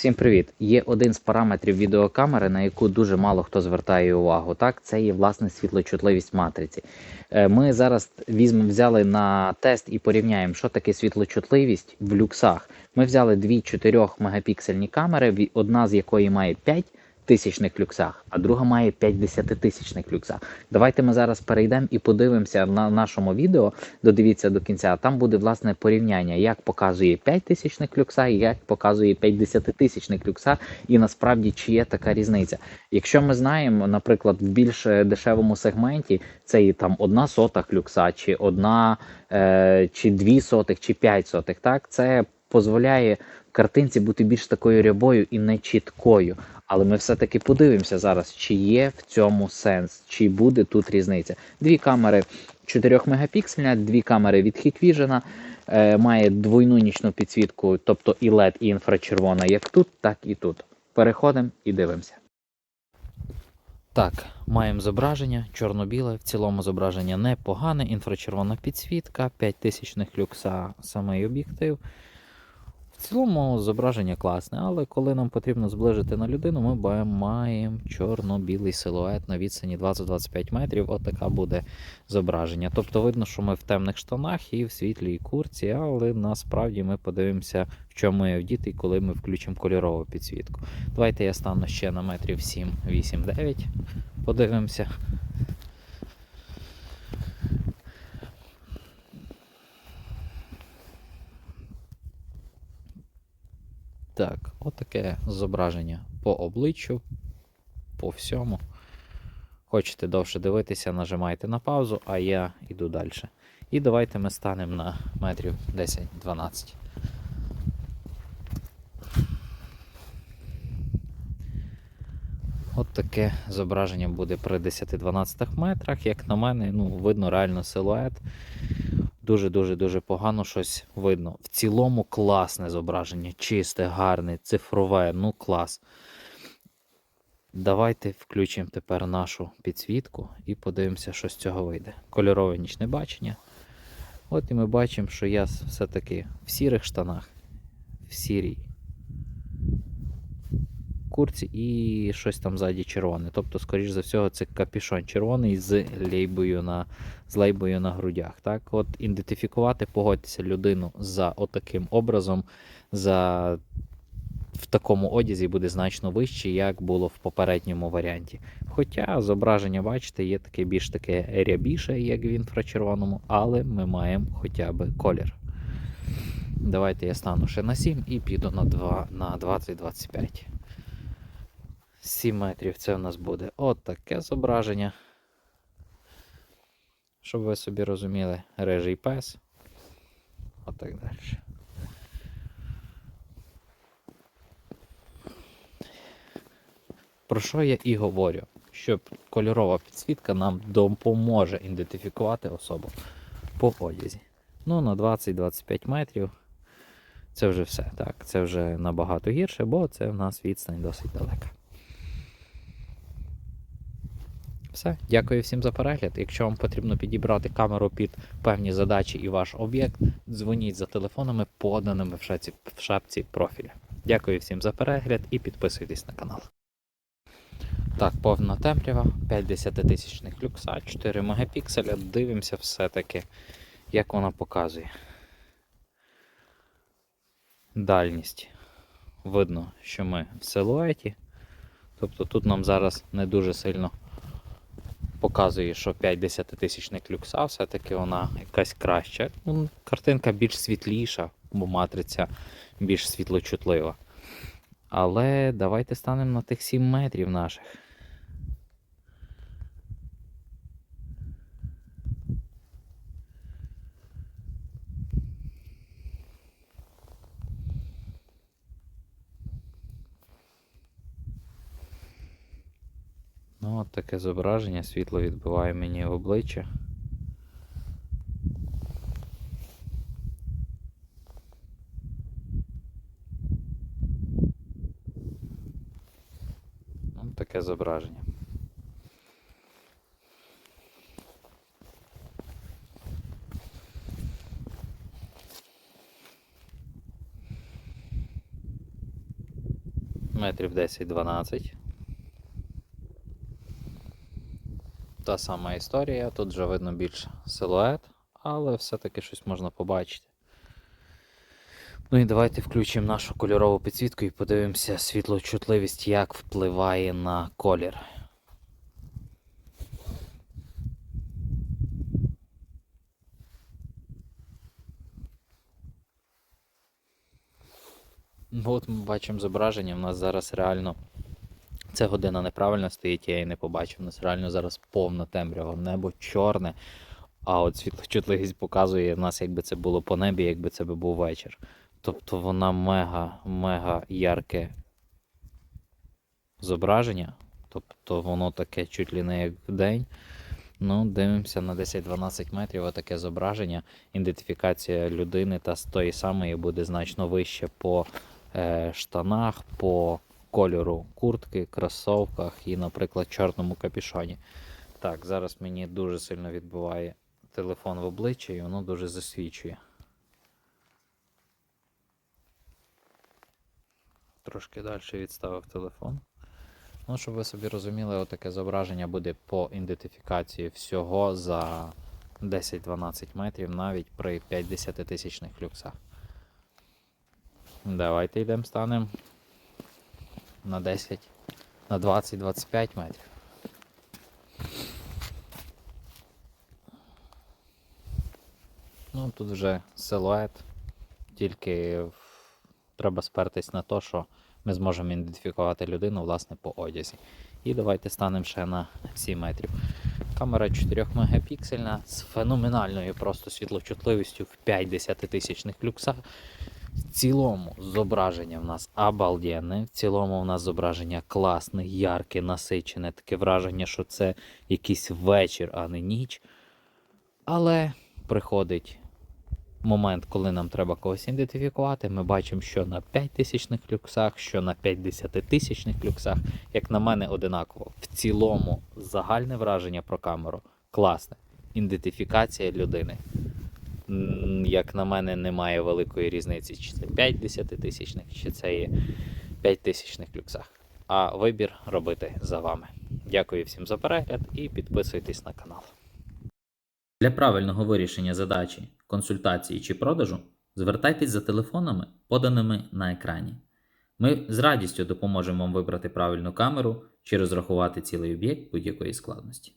Всім привіт! Є один з параметрів відеокамери, на яку дуже мало хто звертає увагу. Так, це є власне світлочутливість матриці. Е, Ми зараз візьмемо, взяли на тест і порівняємо, що таке світлочутливість в люксах. Ми взяли дві 4 мегапіксельні камери, одна з якої має 5 тисячних люксах, а друга має 50 тисячних люксах. Давайте ми зараз перейдемо і подивимося на нашому відео. Додивіться до кінця. Там буде власне порівняння, як показує 5 тисячних люкса і як показує 50 тисячних люкса, і насправді чи є така різниця. Якщо ми знаємо, наприклад, в більш е, дешевому сегменті це і там одна сотах люкса, чи одна, е, чи дві сотих, чи п'ять сотих, так це дозволяє картинці бути більш такою рябою і не чіткою. Але ми все-таки подивимося зараз, чи є в цьому сенс, чи буде тут різниця. Дві камери 4 мегапіксельна, дві камери від Hikvision, е, має двойну нічну підсвітку, тобто і LED, і інфрачервона, як тут, так і тут. Переходимо і дивимося. Так, маємо зображення чорно-біле. В цілому зображення непогане, інфрачервона підсвітка, 5000 люкса самий об'єктив. Цілому зображення класне, але коли нам потрібно зближити на людину, ми маємо чорно-білий силует на відстані 20-25 метрів. Отака буде зображення. Тобто видно, що ми в темних штанах і в світлій курці, але насправді ми подивимося, в чому я вдітий, коли ми включимо кольорову підсвітку. Давайте я стану ще на метрів 7, 8, 9. Подивимося. Так, отаке зображення по обличчю, по всьому. Хочете довше дивитися, нажимайте на паузу, а я йду далі. І давайте ми станемо на метрів 10-12. От таке зображення буде при 10-12 метрах. Як на мене, ну, видно реально силует. Дуже-дуже дуже погано щось видно. В цілому класне зображення, чисте, гарне, цифрове, ну клас. Давайте включимо тепер нашу підсвітку і подивимося, що з цього вийде. Кольорове нічне бачення. От і ми бачимо, що я все-таки в сірих штанах, в сірій курці і щось там ззаді червоне. Тобто, скоріш за всього, це капюшон червоний з лейбою на, з лейбою на грудях. Так, от ідентифікувати, погодьтеся людину за отаким образом, за в такому одязі буде значно вище, як було в попередньому варіанті. Хоча зображення, бачите, є таке більш таке рябіше, як в інфрачервоному, але ми маємо хоча б колір. Давайте я стану ще на 7 і піду на, 2, на 20-25. 7 метрів це у нас буде от таке зображення. Щоб ви собі розуміли, режий пес. Отак далі. Про що я і говорю? Що кольорова підсвітка нам допоможе ідентифікувати особу по одязі. Ну, на 20-25 метрів це вже все. Так, це вже набагато гірше, бо це в нас відстань досить далека. Все, дякую всім за перегляд. Якщо вам потрібно підібрати камеру під певні задачі і ваш об'єкт, дзвоніть за телефонами, поданими в шапці, в шапці профіля. Дякую всім за перегляд і підписуйтесь на канал. Так, повна темрява, 50 тисячних люкса, 4 мегапікселя. Дивимося все-таки, як вона показує. Дальність. Видно, що ми в силуеті. Тобто тут нам зараз не дуже сильно показує, що 50 тисячних люкса, все-таки вона якась краща. Ну, Картинка більш світліша, бо матриця більш світлочутлива. Але давайте станемо на тих 7 метрів наших. От таке зображення, світло відбиває мені в обличчя. От таке зображення. Метрів 10-12. Та сама історія. Тут вже видно більше силует, але все-таки щось можна побачити. Ну і давайте включимо нашу кольорову підсвітку і подивимося світлочутливість, як впливає на колір. Ну, От ми бачимо зображення, в нас зараз реально. Це година неправильно стоїть, я її не побачив. У нас реально зараз повна темрява, небо чорне. А от світлочутливість показує в нас, якби це було по небі, якби це був вечір. Тобто вона мега-мега ярке зображення. Тобто воно таке чуть ли не як день. Ну, дивимося на 10-12 метрів, отаке зображення. Ідентифікація людини та з тої самої буде значно вище по е, штанах, по кольору куртки, кросовках і, наприклад, чорному капюшоні. Так, зараз мені дуже сильно відбиває телефон в обличчя і воно дуже засвічує. Трошки далі відставив телефон. Ну, щоб ви собі розуміли, отаке зображення буде по ідентифікації всього за 10-12 метрів, навіть при 50 тисячних люксах. Давайте йдемо станемо на 10, на 20-25 метрів. Ну, тут вже силует, тільки треба спертись на те, що ми зможемо ідентифікувати людину власне по одязі. І давайте станемо ще на 7 метрів. Камера 4 мегапіксельна з феноменальною просто світлочутливістю в 5 тисячних люксах. В цілому зображення в нас обалденне. В цілому в нас зображення класне, ярке, насичене. Таке враження, що це якийсь вечір, а не ніч. Але приходить момент, коли нам треба когось ідентифікувати. Ми бачимо, що на 5000 люксах, що на 50 тисячних люксах, як на мене, одинаково. В цілому загальне враження про камеру класне. Ідентифікація людини. Як на мене, немає великої різниці, чи це 5 тисячних, чи це є 5 тисячних люксах. А вибір робити за вами. Дякую всім за перегляд і підписуйтесь на канал. Для правильного вирішення задачі, консультації чи продажу звертайтесь за телефонами, поданими на екрані. Ми з радістю допоможемо вам вибрати правильну камеру чи розрахувати цілий об'єкт будь-якої складності.